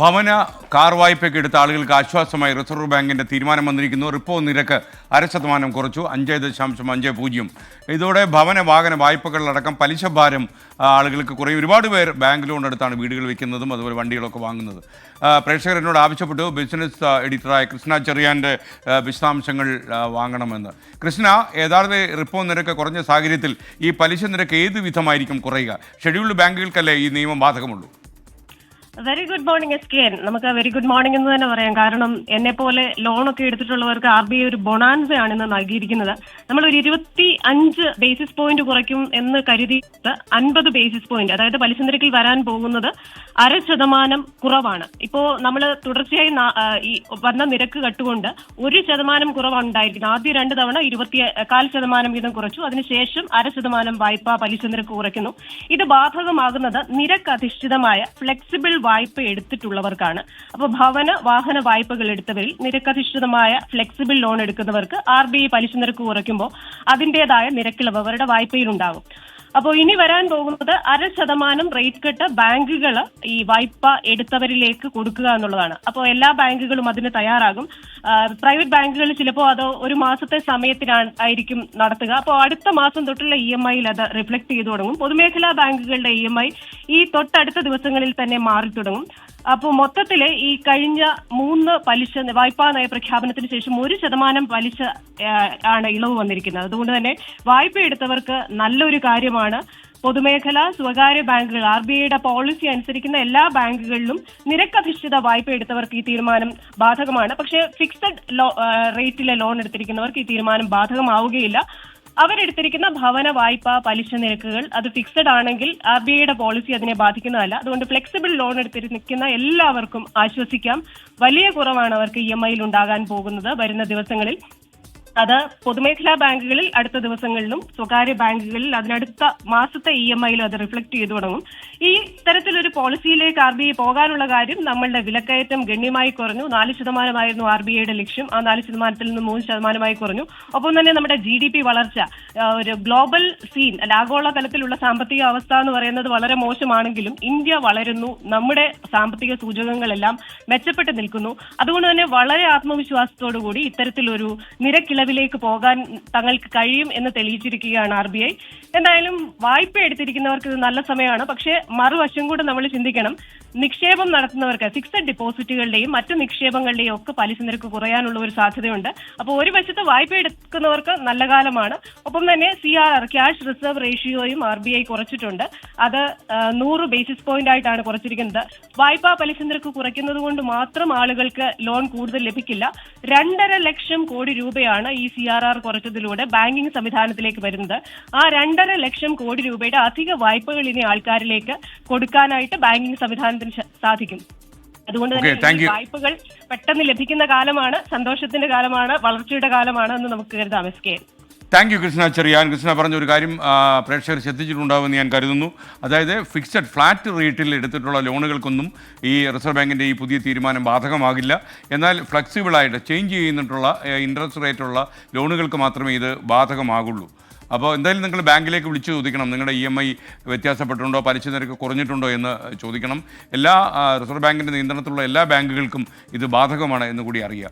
ഭവന കാർ വായ്പയ്ക്ക് എടുത്ത ആളുകൾക്ക് ആശ്വാസമായി റിസർവ് ബാങ്കിന്റെ തീരുമാനം വന്നിരിക്കുന്നു. റിപ്പോ നിരക്ക് അര ശതമാനം കുറച്ചു. അഞ്ച് ദശാംശം അഞ്ച് പൂജ്യം. ഇതോടെ ഭവന വാഹന വായ്പകളിലടക്കം പലിശ ഭാരം ആളുകൾക്ക് കുറയും. ഒരുപാട് പേർ ബാങ്ക് ലോൺ എടുത്താണ് വീടുകൾ വയ്ക്കുന്നതും അതുപോലെ വണ്ടികളൊക്കെ വാങ്ങുന്നത്. പ്രേക്ഷകർ എന്നോട് ആവശ്യപ്പെട്ടു. ബിസിനസ് എഡിറ്ററായ കൃഷ്ണ ചെറിയാന്റെ വിശദാംശങ്ങൾ വാങ്ങണമെന്ന്. കൃഷ്ണ യഥാർത്ഥ റിപ്പോ നിരക്ക് കുറഞ്ഞ സാഹചര്യത്തിൽ ഈ പലിശ നിരക്ക് ഏത് വിധമായിരിക്കും കുറയുക? ഷെഡ്യൂൾഡ് ബാങ്കുകൾക്കല്ലേ ഈ നിയമം ബാധകമുള്ളൂ? Very good morning S K നമുക്ക് വെരി ഗുഡ് മോർണിംഗ് എന്ന് തന്നെ പറയാം. കാരണം എന്നെ പോലെ ലോണൊക്കെ എടുത്തിട്ടുള്ളവർക്ക് ആർ ബി ഐ ഒരു ബൊണാൻസയാണ് ഇന്ന് നൽകിയിരിക്കുന്നത്. നമ്മൾ ഒരു ഇരുപത്തി അഞ്ച് ബേസിസ് പോയിന്റ് കുറയ്ക്കും എന്ന് കരുതിയിട്ട് അൻപത് ബേസിസ് പോയിന്റ് അതായത് പലിശ നിരക്കിൽ വരാൻ പോകുന്നത് അര ശതമാനം കുറവാണ്. ഇപ്പോ നമ്മൾ തുടർച്ചയായി ഈ വന്ന നിരക്ക് കട്ടുകൊണ്ട് ഒരു ശതമാനം കുറവാണ് ഉണ്ടായിരിക്കുന്നത് ആദ്യ രണ്ട് തവണ ഇരുപത്തി കാൽ ശതമാനം വീതം കുറച്ചു. അതിനുശേഷം അര ശതമാനം വായ്പ പലിശ നിരക്ക് കുറയ്ക്കുന്നു. ഇത് ബാധകമാകുന്നത് നിരക്ക് അധിഷ്ഠിതമായ ഫ്ലെക്സിബിൾ വായ്പ എടുത്തിട്ടുള്ളവർക്കാണ്. അപ്പോൾ ഭവന വാഹന വായ്പകൾ എടുത്തവരിൽ നിരക്കധിഷ്ഠിതമായ ഫ്ലെക്സിബിൾ ലോൺ എടുക്കുന്നവർക്ക് ആർ ബി ഐ പലിശ നിരക്ക് കുറയ്ക്കുമ്പോൾ അതിന്റേതായ നിരക്കിളവ് അവരുടെ വായ്പയിൽ ഉണ്ടാകും. അപ്പോൾ ഇനി വരാൻ പോകുന്നത് അര ശതമാനം റേറ്റ് കട്ട് ബാങ്കുകൾ ഈ വായ്പ എടുത്തവരിലേക്ക് കൊടുക്കുക എന്നുള്ളതാണ്. അപ്പോൾ എല്ലാ ബാങ്കുകളും അതിന് തയ്യാറാകും. പ്രൈവറ്റ് ബാങ്കുകൾ ചിലപ്പോൾ അത് ഒരു മാസത്തെ സമയത്തിനാണ് ആയിരിക്കും നടത്തുക. അപ്പോൾ അടുത്ത മാസം തൊട്ടുള്ള ഇ എം ഐയിൽ അത് റിഫ്ലക്ട് ചെയ്തു തുടങ്ങും. പൊതുമേഖലാ ബാങ്കുകളുടെ ഇ എം ഐ ഈ തൊട്ടടുത്ത ദിവസങ്ങളിൽ തന്നെ മാറി തുടങ്ങും അപ്പോൾ മൊത്തത്തിൽ ഈ കഴിഞ്ഞ മൂന്ന് പലിശ വായ്പാ നയ പ്രഖ്യാപനത്തിന് ശേഷം ഒരു ശതമാനം പലിശ ആണ് ഇളവ് വന്നിരിക്കുന്നത്. അതുകൊണ്ട് തന്നെ വായ്പ എടുത്തവർക്ക് നല്ലൊരു കാര്യമാണ്. പൊതുമേഖല സ്വകാര്യ ബാങ്കുകൾ ആർ ബി ഐയുടെ പോളിസി അനുസരിക്കുന്ന എല്ലാ ബാങ്കുകളിലും നിരക്കധിഷ്ഠിത വായ്പ എടുത്തവർക്ക് ഈ തീരുമാനം ബാധകമാണ്. പക്ഷേ ഫിക്സഡ് റേറ്റിലെ ലോൺ എടുത്തിരിക്കുന്നവർക്ക് ഈ തീരുമാനം ബാധകമാവുകയില്ല. അവരെടുത്തിരിക്കുന്ന ഭവന വായ്പ പലിശ നിരക്കുകൾ അത് ഫിക്സഡ് ആണെങ്കിൽ ആർ ബി ഐയുടെ പോളിസി അതിനെ ബാധിക്കുന്നതല്ല. അതുകൊണ്ട് ഫ്ലെക്സിബിൾ ലോൺ എടുത്തിരിക്കുന്ന എല്ലാവർക്കും ആശ്വസിക്കാം. വലിയ കുറവാണ് അവർക്ക് ഇ എം ഐയിൽ ഉണ്ടാകാൻ പോകുന്നത് വരുന്ന ദിവസങ്ങളിൽ. അത് പൊതുമേഖലാ ബാങ്കുകളിൽ അടുത്ത ദിവസങ്ങളിലും സ്വകാര്യ ബാങ്കുകളിൽ അതിനടുത്ത മാസത്തെ ഇ എം ഐയിലും അത് റിഫ്ലക്ട് ചെയ്തു തുടങ്ങും. ഈ തരത്തിലൊരു പോളിസിയിലേക്ക് ആർ ബി ഐ പോകാനുള്ള കാര്യം നമ്മളുടെ വിലക്കയറ്റം ഗണ്യമായി കുറഞ്ഞു. നാല് ശതമാനമായിരുന്നു ആർ ബി ഐയുടെ ലക്ഷ്യം. ആ നാല് ശതമാനത്തിൽ നിന്ന് മൂന്ന് ശതമാനമായി കുറഞ്ഞു. ഒപ്പം തന്നെ നമ്മുടെ ജി ഡി പി വളർച്ച ഒരു ഗ്ലോബൽ സീൻ ആഗോള തലത്തിലുള്ള സാമ്പത്തിക അവസ്ഥ എന്ന് പറയുന്നത് വളരെ മോശമാണെങ്കിലും ഇന്ത്യ വളരുന്നു. നമ്മുടെ സാമ്പത്തിക സൂചകങ്ങളെല്ലാം മെച്ചപ്പെട്ട് നിൽക്കുന്നു. അതുകൊണ്ട് തന്നെ വളരെ ആത്മവിശ്വാസത്തോടു കൂടി ഇത്തരത്തിലൊരു നിരക്കിളവിലേക്ക് പോകാൻ തങ്ങൾക്ക് കഴിയും എന്ന് തെളിയിച്ചിരിക്കുകയാണ് ആർ ബി ഐ. എന്തായാലും വായ്പ എടുത്തിരിക്കുന്നവർക്ക് ഇത് നല്ല സമയമാണ്. പക്ഷേ മറുവശം കൂടെ നമ്മൾ ചിന്തിക്കണം. നിക്ഷേപം നടത്തുന്നവർക്ക് ഫിക്സഡ് ഡിപ്പോസിറ്റുകളുടെയും മറ്റു നിക്ഷേപങ്ങളുടെയും ഒക്കെ പലിശ നിരക്ക് കുറയാനുള്ള ഒരു സാധ്യതയുണ്ട്. അപ്പോൾ ഒരു വശത്ത് വായ്പ എടുക്കുന്നവർക്ക് നല്ല കാലമാണ്. ഒപ്പം തന്നെ C R R cash reserve റേഷ്യോയും R B I കുറച്ചിട്ടുണ്ട്. അത് നൂറ് ബേസിസ് പോയിന്റ് ആയിട്ടാണ് കുറച്ചിരിക്കുന്നത്. വായ്പാ പലിശ നിരക്ക് കുറയ്ക്കുന്നത് കൊണ്ട് മാത്രം ആളുകൾക്ക് ലോൺ കൂടുതൽ ലഭിക്കില്ല. രണ്ടര ലക്ഷം കോടി രൂപയാണ് ഈ സി ആർ ആർ കുറച്ചതിലൂടെ ബാങ്കിംഗ് സംവിധാനത്തിലേക്ക് വരുന്നത്. ആ രണ്ടര ലക്ഷം കോടി രൂപയുടെ അധിക വായ്പകൾ ഇനി ആൾക്കാരിലേക്ക് കൊടുക്കാനായിട്ട് ബാങ്കിംഗ് സംവിധാനത്തിന് ശ- സാധിക്കും. അതുകൊണ്ട് തന്നെ വായ്പകൾ പെട്ടെന്ന് ലഭിക്കുന്ന കാലമാണ് സന്തോഷത്തിന്റെ കാലമാണ് വളർച്ചയുടെ കാലമാണ് എന്ന് നമുക്ക് കരുതാം S K. Thank you Krishna. Cherian Krishna പറഞ്ഞ ഒരു കാര്യം പ്രേക്ഷകർ ശ്രദ്ധിച്ചിട്ടുണ്ടാവുമെന്ന് ഞാൻ കരുതുന്നു. അതായത് ഫിക്സഡ് ഫ്ലാറ്റ് റേറ്റിൽ എടുത്തിട്ടുള്ള ലോണുകൾക്കൊന്നും ഈ റിസർവ് ബാങ്കിന്റെ ഈ പുതിയ തീരുമാനം ബാധകമാകില്ല. എന്നാൽ ഫ്ലെക്സിബിളായിട്ട് ചേഞ്ച് ചെയ്യുന്നിട്ടുള്ള ഇൻട്രസ്റ്റ് റേറ്റുള്ള ലോണുകൾക്ക് മാത്രമേ ഇത് ബാധകമാകുള്ളൂ. അപ്പോൾ എന്തായാലും നിങ്ങൾ ബാങ്കിലേക്ക് വിളിച്ച് ചോദിക്കണം. നിങ്ങളുടെ ഇ എം ഐ വ്യത്യാസപ്പെട്ടിട്ടുണ്ടോ പലിശ നിരക്ക് കുറഞ്ഞിട്ടുണ്ടോ എന്ന് ചോദിക്കണം. എല്ലാ റിസർവ് ബാങ്കിന്റെ നിയന്ത്രണത്തിലുള്ള എല്ലാ ബാങ്കുകൾക്കും ഇത് ബാധകമാണ് എന്ന് കൂടി അറിയുക